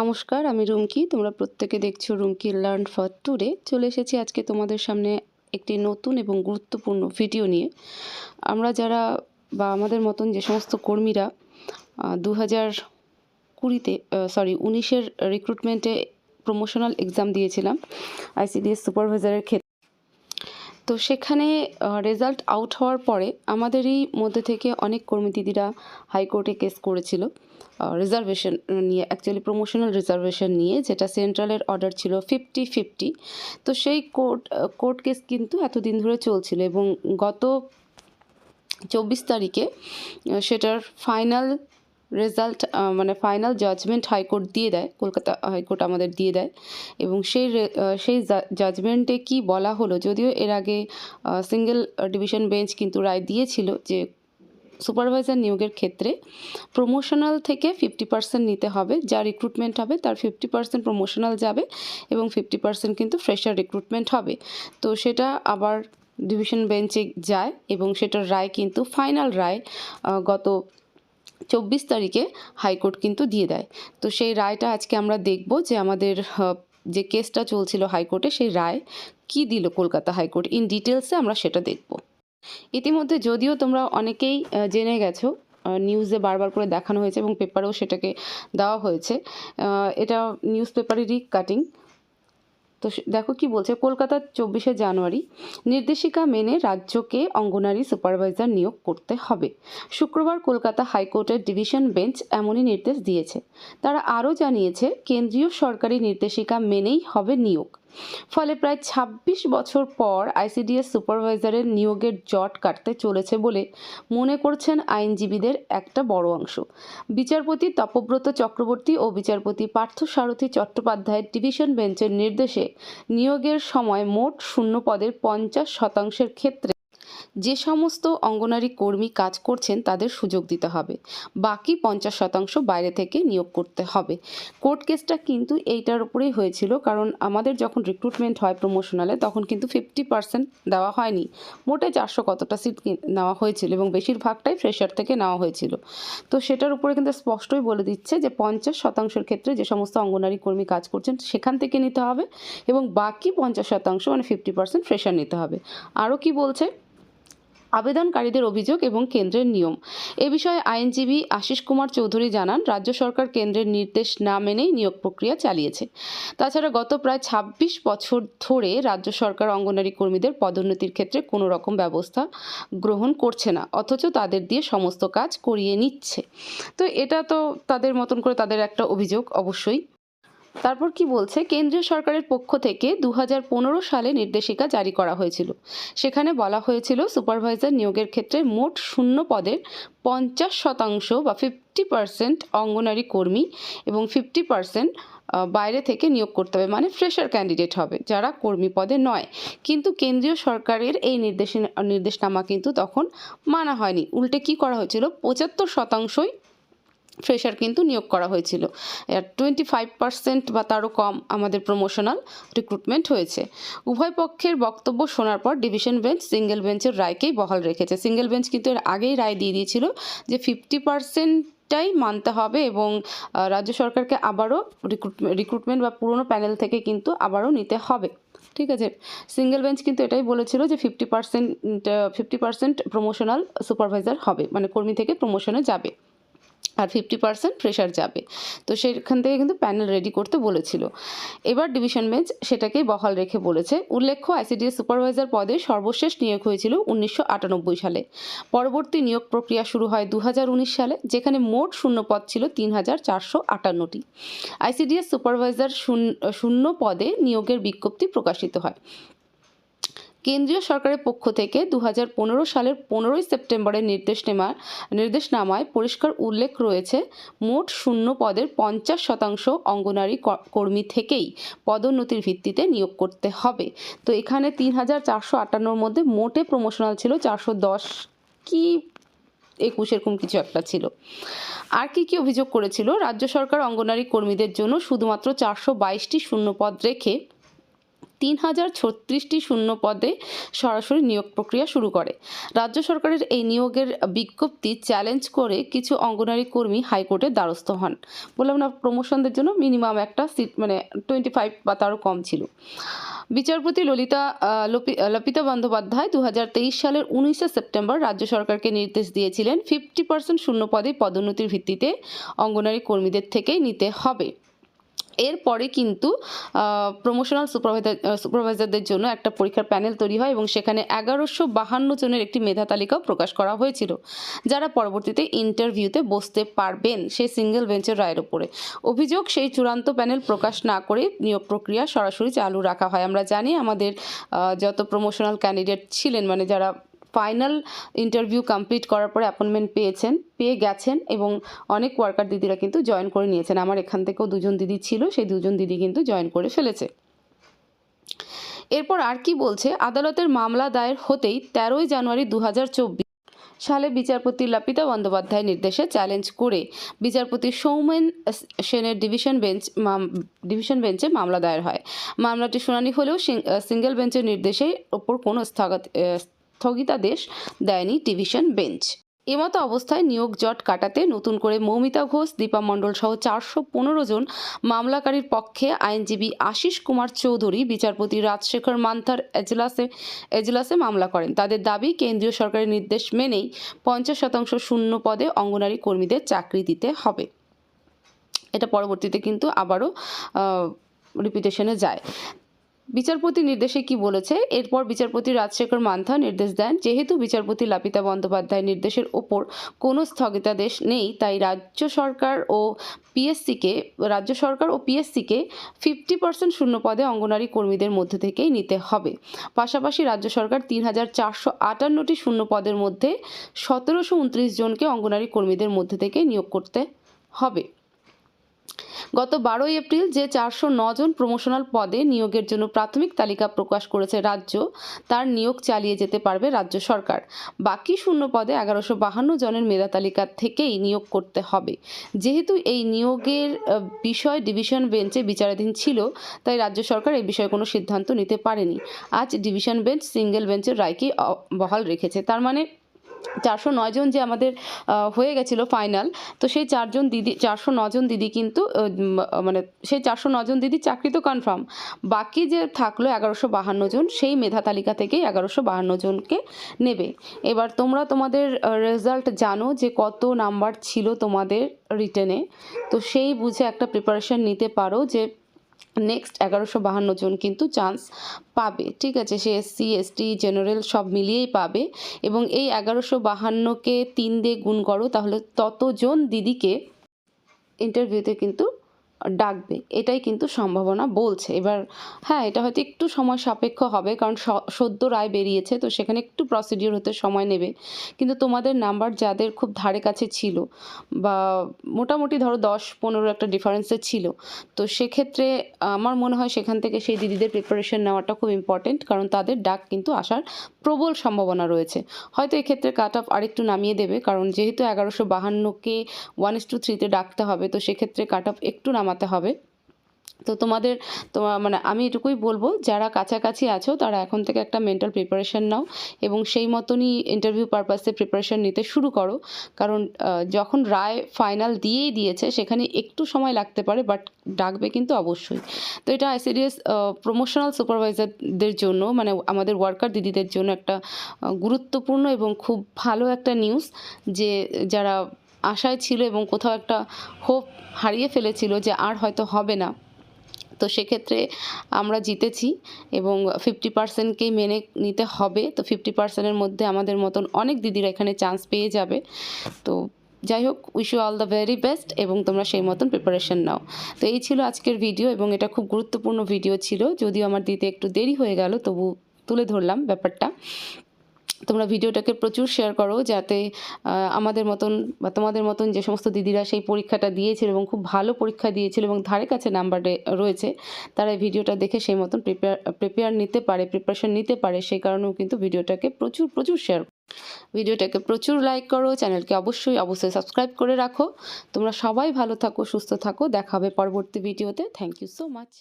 নমস্কার, আমি রুমকি। তোমরা প্রত্যেকে দেখছ রুমকি লার্ন ফর টুডে চলে এসেছি আজকে তোমাদের সামনে একটি নতুন এবং গুরুত্বপূর্ণ ভিডিও নিয়ে। আমরা যারা বা আমাদের মতন যে সমস্ত কর্মীরা দু হাজার কুড়িতে সরি উনিশের রিক্রুটমেন্টে প্রমোশনাল এক্সাম দিয়েছিলাম আইসিডিএস সুপারভাইজারের ক্ষেত্রে। তো সেখানে রেজাল্ট আউট হওয়ার পরে আমাদেরই মধ্যে থেকে অনেক কর্মী দিদিরা হাইকোর্টে কেস করেছিল। রিজার্ভেশন নিয়ে অ্যাকচুয়ালি প্রমোশনাল রিজার্ভেশন নিয়ে, যেটা সেন্ট্রালের অর্ডার ছিল ফিফটি ফিফটি তো সেই কোর্ট কোর্ট কেস কিন্তু এতদিন ধরে চলছিল এবং গত চব্বিশ তারিখে সেটার ফাইনাল রেজাল্ট মানে ফাইনাল জাজমেন্ট হাইকোর্ট দিয়ে দেয়, কলকাতা হাইকোর্ট আমাদের দিয়ে দেয়। এবং সেই সেই জাজমেন্টে কি বলা হলো, যদিও এর আগে সিঙ্গেল ডিভিশন বেঞ্চ কিন্তু রায় দিয়েছিল যে সুপারভাইজার নিয়োগের ক্ষেত্রে প্রমোশনাল থেকে ফিফটি পার্সেন্ট নিতে হবে, যা রিক্রুটমেন্ট হবে তার ফিফটি পার্সেন্ট প্রমোশনাল যাবে এবং ফিফটি পার্সেন্ট কিন্তু ফ্রেশার রিক্রুটমেন্ট হবে। তো সেটা আবার ডিভিশন বেঞ্চে যায় এবং সেটার রায় কিন্তু ফাইনাল রায় গত চব্বিশ তারিখে হাইকোর্ট কিন্তু দিয়ে দেয়। তো সেই রায়টা আজকে আমরা দেখব যে আমাদের যে কেসটা চলছিল হাইকোর্টে, সেই রায় কি দিল কলকাতা হাইকোর্ট? ইন ডিটেলসে আমরা সেটা দেখব। ইতিমধ্যে যদিও তোমরা অনেকেই জেনে গেছো নিউজে বারবার করে দেখানো হয়েছে এবং পেপারেও সেটাকে দেওয়া হয়েছে। এটা নিউজ পেপারেরই কাটিং তো দেখো কি বলছে কলকাতার চব্বিশে জানুয়ারি নির্দেশিকা মেনে রাজ্যকে অঙ্গনারী সুপারভাইজার নিয়োগ করতে হবে। শুক্রবার কলকাতা হাইকোর্টের ডিভিশন বেঞ্চ এমনই নির্দেশ দিয়েছে। তারা আরও জানিয়েছে, কেন্দ্রীয় সরকারি নির্দেশিকা মেনেই হবে নিয়োগ। ফলে প্রায় ২৬ বছর পর আইসিডিএস সুপারভাইজারের নিয়োগের জট কাটতে চলেছে বলে মনে করছেন আইনজীবীদের একটা বড় অংশ। বিচারপতি তপব্রত চক্রবর্তী ও বিচারপতি পার্থসারথী চট্টোপাধ্যায়ের ডিভিশন বেঞ্চের নির্দেশে নিয়োগের সময় মোট শূন্য পদের পঞ্চাশ শতাংশের ক্ষেত্রে যে সমস্ত অঙ্গনারী কর্মী কাজ করছেন তাদের সুযোগ দিতে হবে। বাকি পঞ্চাশ শতাংশ বাইরে থেকে নিয়োগ করতে হবে। কোর্ট কেসটা কিন্তু এইটার উপরেই হয়েছিল, কারণ আমাদের যখন রিক্রুটমেন্ট হয় প্রমোশনালে তখন কিন্তু ফিফটি পার্সেন্ট দেওয়া হয়নি। মোটে চারশো কতটা সিট নেওয়া হয়েছিল এবং বেশিরভাগটাই ফ্রেশার থেকে নেওয়া হয়েছিল। তো সেটার উপরে কিন্তু স্পষ্টই বলে দিচ্ছে যে পঞ্চাশ শতাংশের ক্ষেত্রে যে সমস্ত অঙ্গনারী কর্মী কাজ করছেন সেখান থেকে নিতে হবে এবং বাকি পঞ্চাশ শতাংশ মানে ফিফটি পার্সেন্ট ফ্রেশার নিতে হবে। আরও কি বলছে? আবেদনকারীদের অভিযোগ এবং কেন্দ্রের নিয়ম। এ বিষয়ে আইনজীবী আশিস কুমার চৌধুরী জানান, রাজ্য সরকার কেন্দ্রের নির্দেশ না মেনেই নিয়োগ প্রক্রিয়া চালিয়েছে। তাছাড়া গত প্রায় ২৬ বছর ধরে রাজ্য সরকার অঙ্গনারী কর্মীদের পদোন্নতির ক্ষেত্রে কোনো রকম ব্যবস্থা গ্রহণ করছে না, অথচ তাদের দিয়ে সমস্ত কাজ করিয়ে নিচ্ছে। তো এটা তো তাদের মতন করে তাদের একটা অভিযোগ অবশ্যই। তারপর কি বলছে? কেন্দ্রীয় সরকারের পক্ষ থেকে দু হাজার পনেরো সালে নির্দেশিকা জারি করা হয়েছিল। সেখানে বলা হয়েছিল, সুপারভাইজার নিয়োগের ক্ষেত্রে মোট শূন্য পদের পঞ্চাশ শতাংশ বা ফিফটি পার্সেন্ট অঙ্গনারী কর্মী এবং ফিফটি পার্সেন্ট বাইরে থেকে নিয়োগ করতে হবে। মানে ফ্রেশার ক্যান্ডিডেট হবে, যারা কর্মী পদে নয়। কিন্তু কেন্দ্রীয় সরকারের এই নির্দেশ নির্দেশনামা কিন্তু তখন মানা হয়নি। উল্টে কি করা হয়েছিল? পঁচাত্তর শতাংশই ফ্রেশার কিন্তু নিয়োগ করা হয়েছিল। টোয়েন্টি ফাইভ পার্সেন্ট বা তারও কম আমাদের প্রমোশনাল রিক্রুটমেন্ট হয়েছে। উভয় পক্ষের বক্তব্য শোনার পর ডিভিশন বেঞ্চ সিঙ্গেল বেঞ্চের রায়কেই বহাল রেখেছে। সিঙ্গেল বেঞ্চ কিন্তু এর আগেই রায় দিয়ে দিয়েছিল যে ফিফটি পার্সেন্টটাই মানতে হবে এবং রাজ্য সরকারকে আবারও রিক্রুটমেন্ট বা পুরনো প্যানেল থেকে কিন্তু আবারও নিতে হবে। ঠিক আছে? সিঙ্গেল বেঞ্চ কিন্তু এটাই বলেছিল যে fifty percent fifty percent promotional supervisor হবে। মানে কর্মী থেকে প্রমোশনে যাবে। আর ফিফটি পার্সেন্ট প্রেশার যাবে। তো সেখান থেকে কিন্তু প্যানেল রেডি করতে বলেছিল। এবার ডিভিশন বেঞ্চ সেটাকেই বহাল রেখে বলেছে। উল্লেখ্য আইসিডিএস সুপারভাইজার পদে সর্বশেষ নিয়োগ হয়েছিল উনিশশো আটানব্বই সালে। পরবর্তী নিয়োগ প্রক্রিয়া শুরু হয় দু হাজার উনিশ সালে, যেখানে মোট শূন্য পদ ছিল তিন হাজার চারশো আটান্নটি। আইসিডিএস সুপারভাইজার শূন্য পদে নিয়োগের বিজ্ঞপ্তি প্রকাশিত হয়। কেন্দ্রীয় সরকারের পক্ষ থেকে দু হাজার পনেরো সালের পনেরোই সেপ্টেম্বরের নির্দেশ নির্দেশনামা, নির্দেশনামায় পরিষ্কার উল্লেখ রয়েছে, মোট শূন্য পদের পঞ্চাশ শতাংশ অঙ্গনারী কর্মী থেকেই পদোন্নতির ভিত্তিতে নিয়োগ করতে হবে। তো এখানে তিন হাজার চারশো আটান্নর মধ্যে মোটে প্রমোশনাল ছিল, চারশো দশ কি একুশ এরকম কিছু একটা ছিল। আর কি কি অভিযোগ করেছিল? রাজ্য সরকার অঙ্গনারী কর্মীদের জন্য শুধুমাত্র চারশো বাইশটি শূন্য পদ রেখে তিন হাজার ছত্রিশটি শূন্য পদে সরাসরি নিয়োগ প্রক্রিয়া শুরু করে। রাজ্য সরকারের এই নিয়োগের বিজ্ঞপ্তি চ্যালেঞ্জ করে কিছু অঙ্গনারী কর্মী হাইকোর্টের দ্বারস্থ হন। বললাম না, প্রমোশনদের জন্য মিনিমাম একটা সিট মানে টোয়েন্টি ফাইভ বা তারও কম ছিল। বিচারপতি ললিতা লপিতা বন্দ্যোপাধ্যায় দু হাজার তেইশ সালের উনিশে সেপ্টেম্বর রাজ্য সরকারকে নির্দেশ দিয়েছিলেন, ফিফটি পার্সেন্ট শূন্য পদে পদোন্নতির ভিত্তিতে অঙ্গনারী কর্মীদের থেকেই নিতে হবে। এরপরে কিন্তু প্রমোশনাল সুপারভাইজার সুপারভাইজারদের জন্য একটা পরীক্ষার প্যানেল তৈরি হয় এবং সেখানে এগারোশো বাহান্ন জনের একটি মেধা তালিকাও প্রকাশ করা হয়েছিল, যারা পরবর্তীতে ইন্টারভিউতে বসতে পারবেন সেই সিঙ্গেল বেঞ্চের রায়ের উপরে। অভিযোগ, সেই চূড়ান্ত প্যানেল প্রকাশ না করে নিয়োগ প্রক্রিয়া সরাসরি চালু রাখা হয়। আমরা জানি আমাদের যত প্রমোশনাল ক্যান্ডিডেট ছিলেন মানে যারা ফাইনাল ইন্টারভিউ কমপ্লিট করার পরে অ্যাপয়েন্টমেন্ট পেয়েছেন, পেয়ে গেছেন এবং অনেক ওয়ার্কার দিদিরা কিন্তু জয়েন করে নিয়েছেন। আমার এখান থেকেও দুজন দিদি ছিল, সেই দুজন দিদি কিন্তু জয়েন করে ফেলেছে। এরপর আর কি বলছে? আদালতের মামলা দায়ের হতেই তেরোই জানুয়ারি দু হাজার চব্বিশ সালে বিচারপতি লাপিতা বন্দ্যোপাধ্যায় নির্দেশে চ্যালেঞ্জ করে বিচারপতি সৌমেন সেনের ডিভিশন বেঞ্চ ডিভিশন বেঞ্চে মামলা দায়ের হয়। মামলাটি শুনানি হলেও সিঙ্গেল বেঞ্চের নির্দেশের ওপর কোনো স্থগত স্থগিতাদেশ দেয়নি ডিভিশন বেঞ্চ। এমতো অবস্থায় নিয়োগ জট কাটাতে নতুন করে মৌমিতা ঘোষ, দীপা মণ্ডল সহ চারশো পনেরো জন মামলাকারীর পক্ষে আইনজীবী আশিস কুমার চৌধুরী, বিচারপতি রাজশেখর মান্থার এজলাসে এজলাসে মামলা করেন। তাদের দাবি, কেন্দ্রীয় সরকারের নির্দেশ মেনেই পঞ্চাশ শতাংশ শূন্য পদে অঙ্গনারী কর্মীদের চাকরি দিতে হবে। এটা পরবর্তীতে কিন্তু আবারও রিপিটেশনে যায়। বিচারপতি নির্দেশে কি বলেছে? এরপর বিচারপতি রাজশেখর মান্থা নির্দেশ দেন, যেহেতু বিচারপতি লাপিতা বন্দ্যোপাধ্যায় নির্দেশের ওপর কোনো স্থগিতাদেশ নেই, তাই রাজ্য সরকার ও পিএসসিকে, রাজ্য সরকার ও পিএসসিকে ফিফটি পার্সেন্ট শূন্য পদে অঙ্গনারী কর্মীদের মধ্যে থেকেই নিতে হবে। পাশাপাশি রাজ্য সরকার তিন হাজার চারশো আটান্নটি শূন্য পদের মধ্যে সতেরোশো উনত্রিশ জনকে অঙ্গনারী কর্মীদের মধ্যে থেকে নিয়োগ করতে হবে। গত বারোই এপ্রিল যে চারশো জন প্রমোশনাল পদে নিয়োগের জন্য প্রাথমিক তালিকা প্রকাশ করেছে রাজ্য, তার নিয়োগ চালিয়ে যেতে পারবে রাজ্য সরকার। বাকি শূন্য পদে এগারোশো বাহান্ন জনের মেধা তালিকা থেকেই নিয়োগ করতে হবে। যেহেতু এই নিয়োগের বিষয় ডিভিশন বেঞ্চে বিচারাধীন ছিল, তাই রাজ্য সরকার এই বিষয়ে কোনো সিদ্ধান্ত নিতে পারেনি। আজ ডিভিশন বেঞ্চ সিঙ্গেল বেঞ্চের রায়কে বহাল রেখেছে। তার মানে চারশো নয় জন যে আমাদের হয়ে গেছিল ফাইনাল তো সেই চারজন দিদি, চারশো নজন দিদি কিন্তু মানে সেই চারশো নজন দিদি চাকরি তো কনফার্ম বাকি যে থাকল এগারোশো বাহান্ন জন, সেই মেধা তালিকা থেকেই এগারোশো বাহান্ন জনকে নেবে। এবার তোমরা তোমাদের রেজাল্ট জানো যে কত নাম্বার ছিল তোমাদের রিটেনে তো সেই বুঝে একটা প্রিপারেশন নিতে পারো যে নেক্সট এগারোশো বাহান্ন জন কিন্তু চান্স পাবে। ঠিক আছে, সে এসসি এসটি জেনারেল সব মিলিয়েই পাবে এবং এই এগারোশো বাহান্নকে তিন দিয়ে গুণ করো, তাহলে ততজন দিদিকে ইন্টারভিউতে কিন্তু ডাকবে। এটাই কিন্তু সম্ভাবনা বলছে। এবার হ্যাঁ এটা হয়তো একটু সময় সাপেক্ষ হবে, কারণ সদ্য রায় বেরিয়েছে, তো সেখানে একটু প্রসিডিওর হতে সময় নেবে। কিন্তু তোমাদের নাম্বার যাদের খুব ধারে কাছে ছিল, বা মোটামুটি ধরো দশ পনেরো একটা ডিফারেন্সে ছিল, তো সেক্ষেত্রে আমার মনে হয় সেখান থেকে সেই দিদিদের প্রিপারেশন নেওয়াটা খুব ইম্পর্টেন্ট কারণ তাদের ডাক কিন্তু আসার প্রবল সম্ভাবনা রয়েছে। হয়তো এক্ষেত্রে কাট অফ আরেকটু নামিয়ে দেবে, কারণ যেহেতু এগারোশো বাহান্নকে ওয়ান ইস টু থ্রিতে ডাকতে হবে, তো সেক্ষেত্রে কাট অফ একটু নামাতে হবে। তো তোমাদের তোমার মানে আমি এটুকুই বলব, যারা কাছাকাছি আছো, তারা এখন থেকে একটা মেন্টাল প্রিপারেশন নাও এবং সেই মতনই ইন্টারভিউ পারপাসে প্রিপারেশন নিতে শুরু করো। কারণ যখন রায় ফাইনাল দিয়েই দিয়েছে, সেখানে একটু সময় লাগতে পারে বাট ডাকবে কিন্তু অবশ্যই। তো এটা আইসিডিএস প্রমোশনাল সুপারভাইজারদের জন্য মানে আমাদের ওয়ার্কার দিদিদের জন্য একটা গুরুত্বপূর্ণ এবং খুব ভালো একটা নিউজ যে, যারা আশায় ছিল এবং কোথাও একটা হোপ হারিয়ে ফেলেছিল যে আর হয়তো হবে না। তো সেক্ষেত্রে আমরা জিতেছি এবং ফিফটি পার্সেন্টকেই মেনে নিতে হবে। তো ফিফটি পার্সেন্টের মধ্যে আমাদের মতন অনেক দিদিরা এখানে চান্স পেয়ে যাবে। তো যাই হোক wish you all the very best এবং তোমরা সেই মতন প্রিপারেশন নাও। তো এই ছিল আজকের ভিডিও এবং এটা খুব গুরুত্বপূর্ণ ভিডিও ছিল। যদিও আমার দিতে একটু দেরি হয়ে গেল, তবু তুলে ধরলাম ব্যাপারটা। তোমরা ভিডিওটাকে প্রচুর শেয়ার করো যাতে আমাদের মতন বা তোমাদের মতন যে সমস্ত দিদিরা সেই পরীক্ষাটা দিয়েছিল এবং খুব ভালো পরীক্ষা দিয়েছিল এবং ধারে কাছে নাম্বার রয়েছে, তারা এই ভিডিওটা দেখে সেই মতন প্রিপেয়ার প্রিপেয়ার নিতে পারে প্রিপারেশন নিতে পারে, সেই কারণেও কিন্তু ভিডিওটাকে প্রচুর প্রচুর শেয়ার ভিডিওটাকে প্রচুর লাইক করো চ্যানেলকে অবশ্যই অবশ্যই সাবস্ক্রাইব করে রাখো। তোমরা সবাই ভালো থাকো, সুস্থ থাকো, দেখা হবে পরবর্তী ভিডিওতে থ্যাংক ইউ সো মাচ